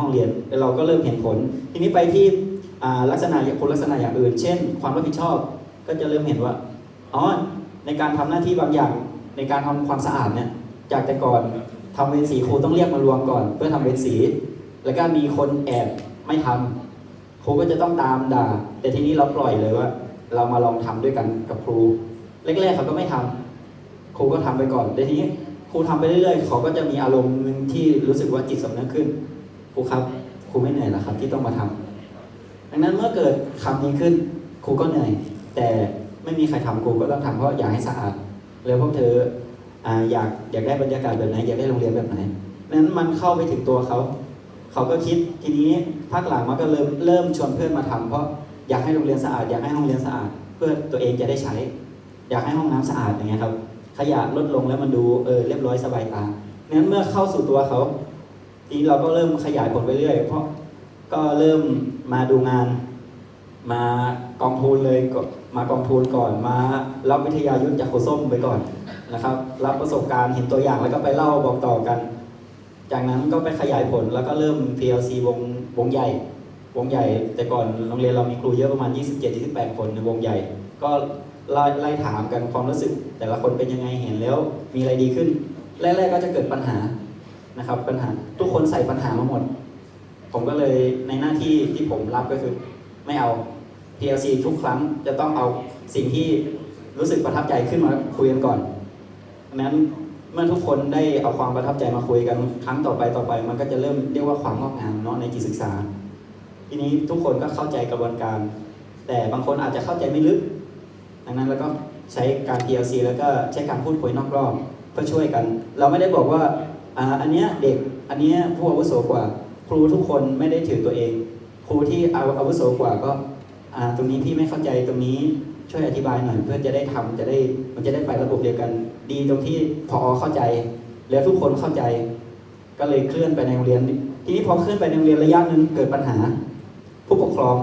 ห้องเรียนแล้วเราก็เริ่มเห็นผล ทีนี้ไปที่ลักษณะคุณลักษณะอย่างอื่น เช่น ความรับผิดชอบ ก็จะเริ่มเห็นว่าอ๋อในการทำหน้าที่บางอย่างในการทำความสะอาดเนี่ยจากแต่ก่อนทำเวรสีครูต้องเรียกมารวมก่อน เพื่อทำเวรสี แล้วก็มีคนแอบไม่ทำครูก็จะต้องตามด่า แต่ทีนี้เราปล่อยเลยว่า เรามาลองทำด้วยกันกับครูแรกๆเขาก็ไม่ทำครูก็ทำไปก่อนแต่ทีนี้ครูทำไปเรื่อยๆ เขาก็จะมีอารมณ์หนึ่งที่รู้สึกว่าจิตสำนึกขึ้น ครูครับครูไม่เหนื่อยหรอครับ ที่ต้องมาทำดังนั้นเมื่อเกิดคำนี้ขึ้นครูก็เหนื่อย แต่ไม่มีใครทำครูก็ต้องทำเพราะอยากให้สะอาด แล้วพวกเธอออยากอยากได้บรรยากาศแบบไหนอยากได้โรงเรียนแบบไหนนั้นมันเข้าไปถึงตัวเขาเขาก็คิดทีนี้ภาคหลังมันก็เริ่มเริ่มชวนเพื่อนมาทำเพราะอยากให้โรงเรียนสะอาด อยากให้ห้องเรียนสะอาด เพื่อตัวเองจะได้ใช้ อยากให้ห้องน้ำสะอาดอย่างเงี้ยครับขยะลดลงแล้วมันดูเออเรียบร้อยสบายตางั้นเมื่อเข้าสู่ตัวเขา ทีนี้เราก็เริ่มขยายผลไปเรื่อยเพราะก็เริ่มมาดูงาน มากองทุนเลยมากองทุนก่อนมารับวิทยายุทธจากโคส้มไปก่อนนะครับ รับประสบการณ์เห็นตัวอย่างแล้วก็ไปเล่าบอกต่อกัน จากนั้นก็ไปขยายผลแล้วก็เริ่ม PLC วงวงใหญ่ วงใหญ่ แต่ก่อนโรงเรียนเรามีครูเยอะประมาณ 27-28 คนในวงใหญ่ ก็ไล่ไล่ถามกันความรู้สึก แต่ละคนเป็นยังไงเห็นแล้วมีอะไรดีขึ้นแรกๆก็จะเกิดปัญหา นะครับปัญหาทุกคนใส่ปัญหามาหมด ผมก็เลยในหน้าที่ที่ผมรับก็คือ ไม่เอา PLC ทุกครั้งจะต้องเอาสิ่งที่รู้สึกประทับใจขึ้นมาคุยกันก่อนดังนั้นเมื่อทุกคนได้เอาความประทับใจมาคุยกันครั้งต่อไปต่อไป มันก็จะเริ่มเรียกว่าความงอกงามเนาะในจิตศึกษา ทีนี้ทุกคนก็เข้าใจกระบวนการ แต่บางคนอาจจะเข้าใจไม่ลึกดังนั้นแล้วก็ใช้การ PLC แล้วก็ใช้การพูดคุยนอกรอบเพื่อช่วยกัน เราไม่ได้บอกว่า อ่าอันเนี้ยเด็กอันเนี้ยผู้อาวุโสกว่า ครูทุกคนไม่ได้ถือตัวเอง ครูที่อาอาวุโสกว่าก็อ่าตรงนี้พี่ไม่เข้าใจตรงนี้ช่วยอธิบายหน่อยเพื่อจะได้ทำจะได้มันจะได้ไประบบเดียวกัน ดีตรงที่พอเข้าใจ แล้วทุกคนเข้าใจ ก็เลยเคลื่อนไปในโรงเรียน ทีนี้พอเคลื่อนไปในโรงเรียนระยะหนึ่งเกิดปัญหา ผู้ปกครอง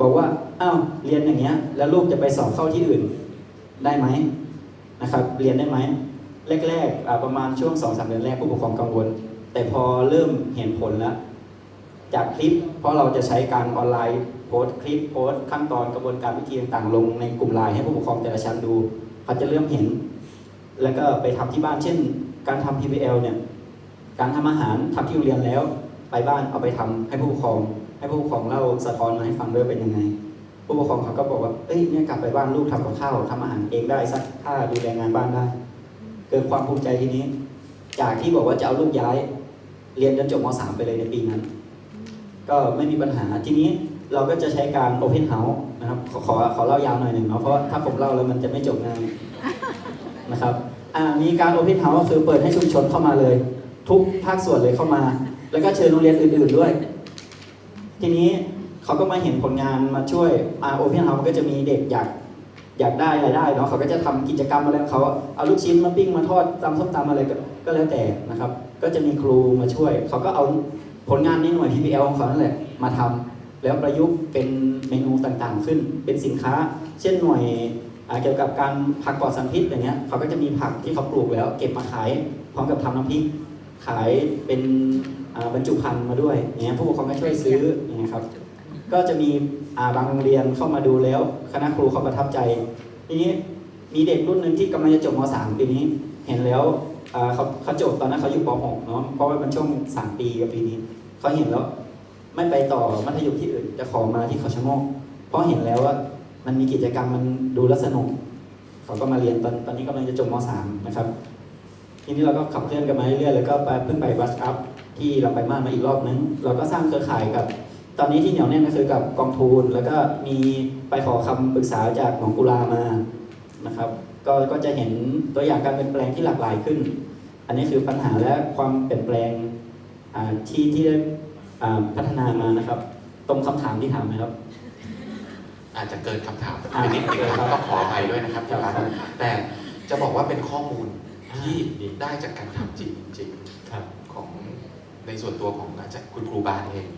บอกว่าอ้าวเรียนอย่างเงี้ย แล้วลูกจะไปสอบเข้าที่อื่นได้ไหมนะครับ เรียนได้ไหม แรกๆประมาณช่วงสองสามเดือนแรกผู้ปกครองกังวล แต่พอเริ่มเห็นผลแล้วจากคลิปเพราะเราจะใช้การออนไลน์โพสต์คลิปโพสต์ขั้นตอนกระบวนการวิธีต่างๆลงในกลุ่มไลน์ให้ผู้ปกครองแต่ละชั้นดูเขาจะเริ่มเห็น แล้วก็ไปทำที่บ้านเช่น การทำ PBL เนี่ยการทำอาหารทำที่โรงเรียนแล้ว ไปบ้านเอาไปทำให้ผู้ปกครอง ให้ผู้ปกครองเล่าสะท้อนมาให้ฟังด้วยเป็นยังไง ผู้ปกครองเขาก็บอกว่าเอ้ยเนี่ยกลับไปบ้านลูกทำกับข้าวทำอาหารเองได้สักถ้าดูแลงานบ้านได้ เกิดความภูมิใจทีนี้ จากที่บอกว่าจะเอาลูกย้าย เรียนจนจบม .3 ไปเลยในปีนั้น ก็ไม่มีปัญหาทีนี้เราก็จะใช้การ Open House นะครับขอขอขอเล่ายาวหน่อยหนึ่งเนาะเพราะถ้าผมเล่าแล้วมันจะไม่จบงานนะครับมีการ Open House ก็คือเปิดให้ชุมชนเข้ามาเลย ทุกภาคส่วนเลยเข้ามา แล้วก็เชิญโรงเรียนอื่น ๆด้วย ทีนี้เขาก็มาเห็นผลงานมาช่วยโอเพนเฮาส์ก็จะมีเด็กอยาก อยากได้รายได้เนาะเขาก็จะทำกิจกรรมอะไรของเขาเอาลูกชิ้นมาปิ้งมาทอดตำส้มตำอะไรก็แล้วแต่นะครับ ก็จะมีครูมาช่วย เขาก็เอาผลงานในหน่วย TPL ของเขานั่นแหละมาทำแล้วประยุกต์เป็นเมนูต่างๆ ขึ้น เป็นสินค้า เช่นหน่วยเกี่ยวกับการผักปลอดสารพิษอย่างเงี้ยเขาก็จะมีผักที่เขาปลูกแล้ว เก็บมาขายพร้อมกับทำน้ำพริกขายเป็นบรรจุภัณฑ์มาด้วยอย่างเงี้ยผู้ปกครองก็ช่วยซื้ออย่างเงี้ยครับ ก็จะมีบางโรงเรียนเข้ามาดูแล้ว คณะครูเขาประทับใจ ทีนี้มีเด็กรุ่นหนึ่งที่กำลังจะจบม .3 ปีนี้เห็นแล้วเขาเขาจบตอนนั้นเขาอยู่ป .6 เนาะเพราะว่ามันช่วง3ปีกับปีนี้เขาเห็นแล้วไม่ไปต่อมัธยมที่อื่นจะขอมาที่เขาชะโงกเพราะเห็นแล้วว่ามันมีกิจกรรมมันดูแลสนุกเขาก็มาเรียนตอนตอนนี้กำลังจะจบม .3 นะครับ ทีนี้เราก็ขับเคลื่อนกันมาเรื่อยๆแล้วก็ไปเพิ่งไปบัสอัพที่ลำไปมาสมาอีกรอบนึง เราก็สร้างเครือข่ายกับ ตอนนี้ที่เหนียวแน่นก็คือกับกองทุน แล้วก็มีไปขอคำปรึกษาจากหมองกุลามานะครับ ก็ก็จะเห็นตัวอย่างการเปลี่ยนแปลงที่หลากหลายขึ้น อันนี้คือปัญหาและความเปลี่ยนแปลงอ่าที่ที่ได้อ่าพัฒนามานะครับ ตรงคำถามที่ถามไหมครับอาจจะเกินคำถามอ่าไปนิดนึงครับก็ขออภัยด้วยนะครับที่รักครับแต่จะบอกว่าเป็นข้อมูลที่ได้จากการทำจริงจริงๆครับของในส่วนตัวของอาจารย์คุณครูบาเอง